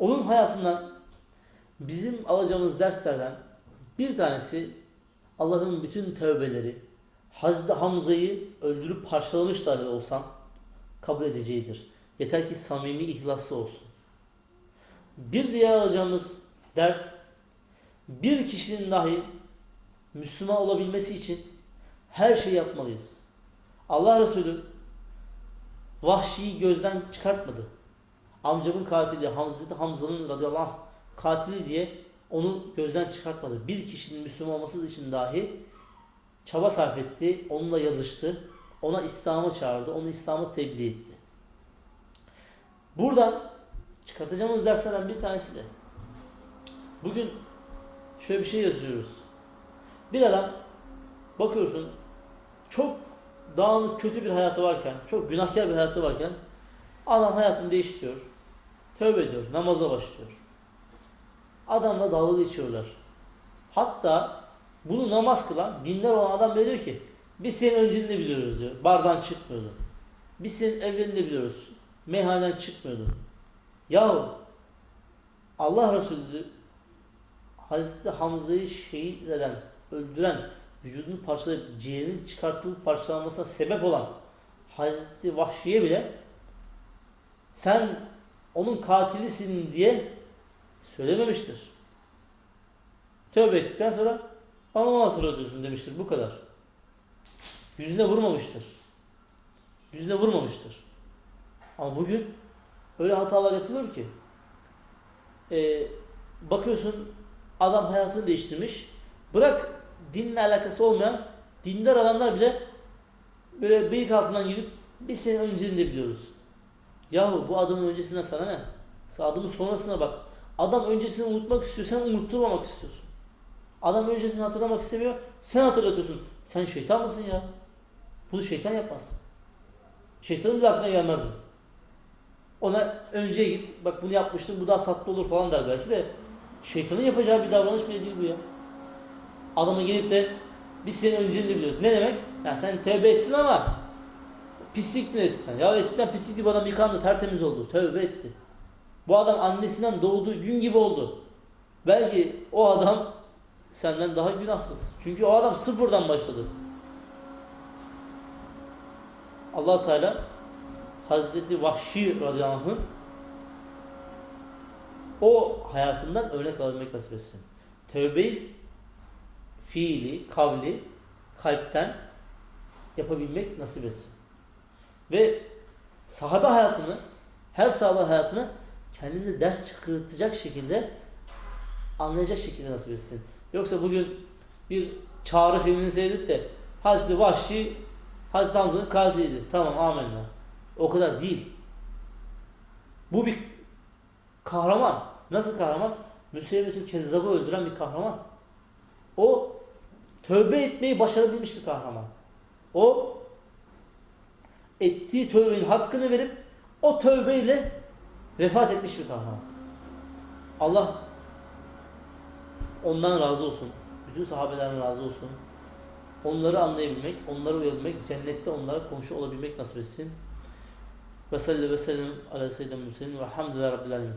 Onun hayatından bizim alacağımız derslerden bir tanesi Allah'ın bütün tövbeleri Hazreti Hamza'yı öldürüp parçalamış dahi olsam kabul edeceğidir. Yeter ki samimi ihlaslı olsun. Bir diğer alacağımız ders bir kişinin dahi Müslüman olabilmesi için her şeyi yapmalıyız. Allah Resulü Vahşi'yi gözden çıkartmadı. Amcamın katili Hazreti Hamza'nın radıyallahu anh katili diye onu gözden çıkartmadı. Bir kişinin Müslüman olması için dahi çaba sarf etti. Onunla yazıştı. Ona İslam'ı çağırdı. Onu İslam'ı tebliğ etti. Buradan çıkartacağımız derslerden bir tanesi de bugün şöyle bir şey yazıyoruz. Bir adam bakıyorsun çok dağınık kötü bir hayatı varken, çok günahkar bir hayatı varken adam hayatını değiştiriyor. Tövbe ediyor, namaza başlıyor. Adamla dalga geçiyorlar. Hatta bunu namaz kılan, dinler olan adam bile diyor ki biz senin öncünü de biliyoruz diyor. Bardan çıkmıyordun. Biz senin evlerini de biliyoruz. Meyhaneden çıkmıyordun. Yahu Allah Resulü Hazreti Hamza'yı şehit eden, öldüren, vücudunu parçalayıp ciğerinin çıkartılıp parçalanmasına sebep olan Hazreti Vahşi'ye bile sen onun katilisin diye söylememiştir. Tövbe ettikten sonra bana onu hatırlatıyorsun demiştir. Bu kadar. Yüzüne vurmamıştır. Yüzüne vurmamıştır. Ama bugün öyle hatalar yapılıyor ki e, bakıyorsun adam hayatını değiştirmiş. Bırak dinle alakası olmayan dindar adamlar bile böyle bıyık altından girip biz senin önceliğini biliyoruz. Yahu bu adamın öncesinden sana ne? Adamın sonrasına bak. Adam öncesini unutmak istiyor, sen unutturmamak istiyorsun. Adam öncesini hatırlamak istemiyor, sen hatırlatıyorsun. Sen şeytan mısın ya? Bunu şeytan yapmaz. Şeytanın bile aklına gelmez mi? Ona önce git, bak bunu yapmıştım, bu daha tatlı olur falan der belki de. Şeytanın yapacağı bir davranış bile değil bu ya. Adama gelip de biz senin önceliğini biliyoruz. Ne demek? Ya sen tövbe ettin ama pisliktin eskiden. Ya eskiden pislik gibi adam yıkandı, tertemiz oldu. Tövbe etti. Bu adam annesinden doğduğu gün gibi oldu. Belki o adam senden daha günahsız. Çünkü o adam sıfırdan başladı. allah Teala Hazreti Vahşi radıyallahu o hayatından örnek alabilmek nasip etsin. Tövbeyi fiili, kavli, kalpten yapabilmek nasip etsin. Ve sahabe hayatını, her sahabe hayatını kendimize ders çıkartacak şekilde anlayacak şekilde nasip etsin. Yoksa bugün bir çağrı filmini seyredip de Hazreti Vahşi Hazreti Hamza'nın katiliydi. Tamam amenna. O kadar değil. Bu bir kahraman. Nasıl kahraman? Müseylemetül Kezzab'ı öldüren bir kahraman. O tövbe etmeyi başarabilmiş bir kahraman. O ettiği tövbenin hakkını verip o tövbeyle vefat etmiş bir kahraman. Allah ondan razı olsun. Bütün sahabelerden razı olsun. Onları anlayabilmek, onlara uyabilmek, cennette onlara komşu olabilmek nasip etsin. Ve sallallahu ve sellem ala seyyidina Müslim ve hamdülillah rabbil alemin.